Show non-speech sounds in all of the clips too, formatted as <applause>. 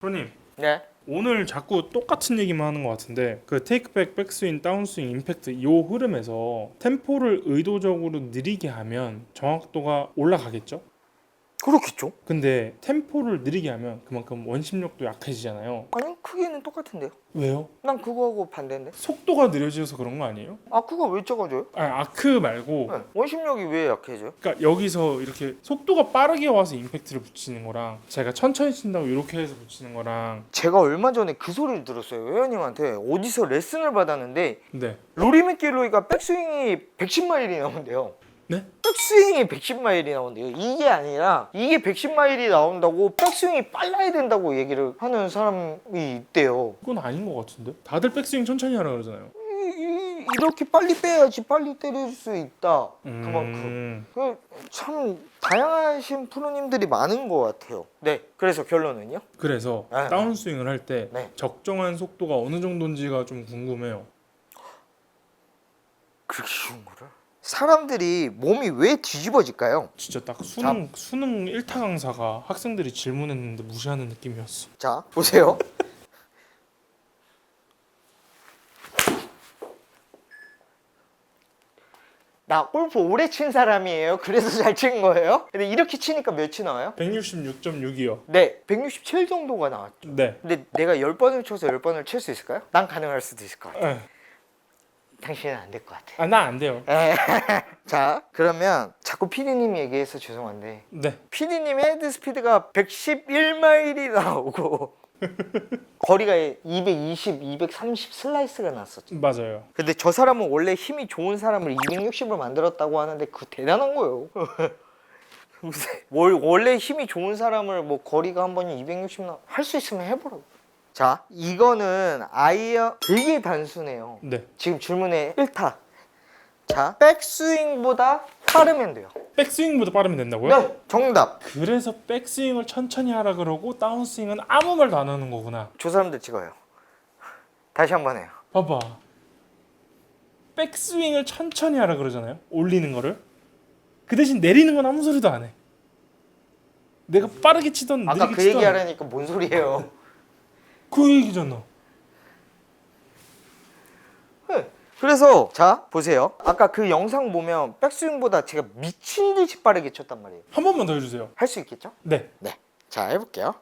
프로님 네. 오늘 자꾸 똑같은 얘기만 하는 것 같은데 그 테이크백, 백스윙, 다운스윙, 임팩트 이 흐름에서 템포를 의도적으로 느리게 하면 정확도가 올라가겠죠? 그렇겠죠. 근데 템포를 느리게 하면 그만큼 원심력도 약해지잖아요. 아니 크기는 똑같은데요. 왜요? 난 그거하고 반대인데. 속도가 느려져서 그런 거 아니에요? 아크가 왜 작아져요? 아 아크 말고 네. 원심력이 왜 약해져요? 그러니까 여기서 이렇게 속도가 빠르게 와서 임팩트를 붙이는 거랑 제가 천천히 친다고 이렇게 해서 붙이는 거랑 제가 얼마 전에 그 소리를 들었어요. 회원님한테 어디서 레슨을 받았는데 네 로리 맥길로이가 백스윙이 110마일이 나온대요. 네? 백스윙이 110마일이 나온대요. 이게 아니라 이게 110마일이 나온다고 백스윙이 빨라야 된다고 얘기를 하는 사람이 있대요. 그건 아닌 것 같은데 다들 백스윙 천천히 하라 그러잖아요. 이, 이, 이렇게 빨리 빼야지 빨리 때릴 수 있다. 그만큼. 음, 그 참 다양하신 프로님들이 많은 것 같아요. 네. 그래서 결론은요? 그래서 네, 다운 스윙을 할 때 네. 적정한 속도가 어느 정도인지가 좀 궁금해요. 그렇게 쉬운 거를? 사람들이 몸이 왜 뒤집어질까요? 진짜 딱 수능 수능 1타 강사가 학생들이 질문했는데 무시하는 느낌이었어. 자, 보세요. <laughs> 나 골프 오래 친 사람이에요. 그래서 잘 친 거예요. 근데 이렇게 치니까 몇이 나와요? 166.6이요. 네, 167 정도가 나왔죠. 네. 근데 내가 10번을 쳐서 10번을 칠 수 있을까요? 난 가능할 수도 있을 것 같아. 에. 당신은 안 될 것 같아. 아, 나 안 돼요. <laughs> 자, 그러면 자꾸 피디님이 얘기해서 죄송한데 네. 피디님 헤드 스피드가 111마일이 나오고 <laughs> 거리가 220, 230 슬라이스가 났었죠. 맞아요. 근데 저 사람은 원래 힘이 좋은 사람을 260으로 만들었다고 하는데 그거 대단한 거예요. <laughs> 월- 원래 힘이 좋은 사람을 뭐 거리가 한 번에 260할 수 있으면 해보라고. 자, 이거는 아이언 되게 단순해요. 네. 지금 질문에 1타. 자, 백스윙보다 빠르면 돼요. 백스윙보다 빠르면 된다고요? 네, 정답. 그래서 백스윙을 천천히 하라 그러고 다운스윙은 아무 말도 안 하는 거구나. 저 사람들 찍어요. 다시 한 번 해요. 봐봐. 백스윙을 천천히 하라 그러잖아요. 올리는 거를. 그 대신 내리는 건 아무 소리도 안 해. 내가 빠르게 치던 아까 느리게 그 치던 얘기 하려니까 뭔 소리예요? 그 얘기잖아. 네. 그래서 자 보세요. 아까 그 영상 보면 백스윙보다 제가 미친 듯이 빠르게 쳤단 말이에요. 한 번만 더 해주세요. 할 수 있겠죠? 네. 네. 자 해볼게요.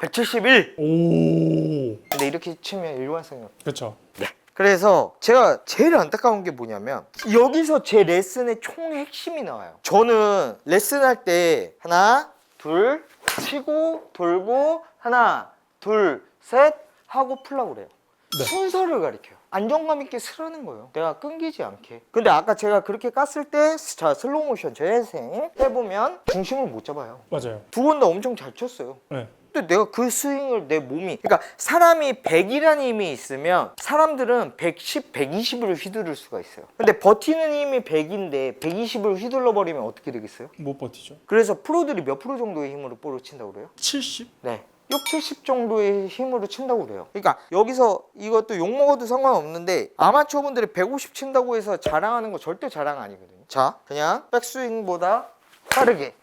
(171) 오. 근데 이렇게 치면 일관성이 없 그렇죠. 네. 그래서 제가 제일 안타까운 게 뭐냐면 여기서 제 레슨의 총 핵심이 나와요. 저는 레슨할 때 하나, 둘, 치고 돌고 하나, 둘, 셋 하고 풀라고 그래요. 네. 순서를 가리켜요. 안정감 있게 쓰라는 거예요. 내가 끊기지 않게. 근데 아까 제가 그렇게 깠을 때, 자, 슬로우 모션 재생 해보면 중심을 못 잡아요. 맞아요. 두 번 다 엄청 잘 쳤어요. 네. 근데 내가 그 스윙을 내 몸이 그러니까 사람이 100이라는 힘이 있으면 사람들은 110, 120으로 휘두를 수가 있어요. 근데 버티는 힘이 100인데 120으로 휘둘러 버리면 어떻게 되겠어요? 못 버티죠. 그래서 프로들이 몇 프로 정도의 힘으로 볼을 친다고 그래요? 70? 네. 6, 70 정도의 힘으로 친다고 그래요. 그러니까 여기서 이것도 욕 먹어도 상관없는데 아마추어분들이 150 친다고 해서 자랑하는 거 절대 자랑 아니거든요. 자, 그냥 백스윙보다 빠르게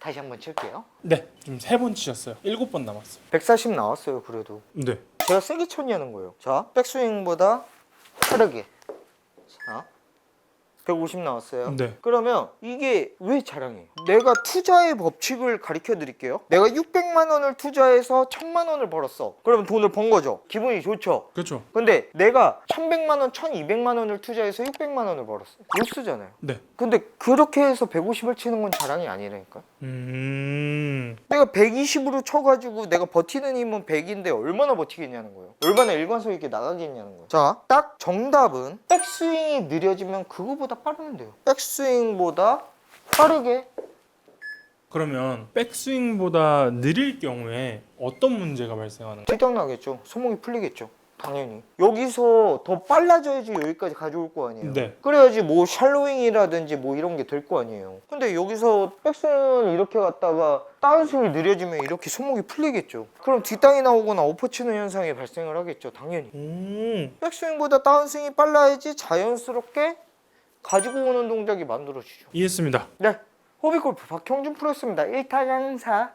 다시 한번 칠게요. 네. 지금 세 번 치셨어요. 일곱 번 남았어요. 140 나왔어요, 그래도. 네. 제가 세게 쳤냐는 거예요. 자, 백스윙보다 빠르게. 자, 150 나왔어요. 네. 그러면 이게 왜 자랑이에요? 내가 투자의 법칙을 가르쳐 드릴게요. 내가 600만 원을 투자해서 1000만 원을 벌었어. 그러면 돈을 번 거죠. 기분이 좋죠. 그렇죠. 근데 내가 1100만 원, 1200만 원을 투자해서 600만 원을 벌었어. 로스잖아요. 네. 근데 그렇게 해서 150을 치는 건 자랑이 아니라니까. 음. 내가 120으로 쳐 가지고 내가 버티는 힘은 100인데 얼마나 버티겠냐는 거예요. 얼마나 일관성 있게 나가겠냐는 거예요. 자, 딱 정답은 백스윙이 느려지면 그거보다 빠르면 돼요. 백스윙보다 빠르게 그러면 백스윙보다 느릴 경우에 어떤 문제가 발생하는 거예요? 뒷땅 나겠죠. 손목이 풀리겠죠. 당연히 여기서 더 빨라져야지 여기까지 가져올 거 아니에요. 네. 그래야지 뭐 샬로잉이라든지 뭐 이런 게 될 거 아니에요. 근데 여기서 백스윙을 이렇게 갔다가 다운스윙이 느려지면 이렇게 손목이 풀리겠죠. 그럼 뒷땅이 나오거나 엎어치는 현상이 발생을 하겠죠. 당연히. 음. 백스윙보다 다운스윙이 빨라야지 자연스럽게 가지고 오는 동작이 만들어지죠. 이해했습니다. 네, 호비골프 박형준 프로였습니다. 1타 강사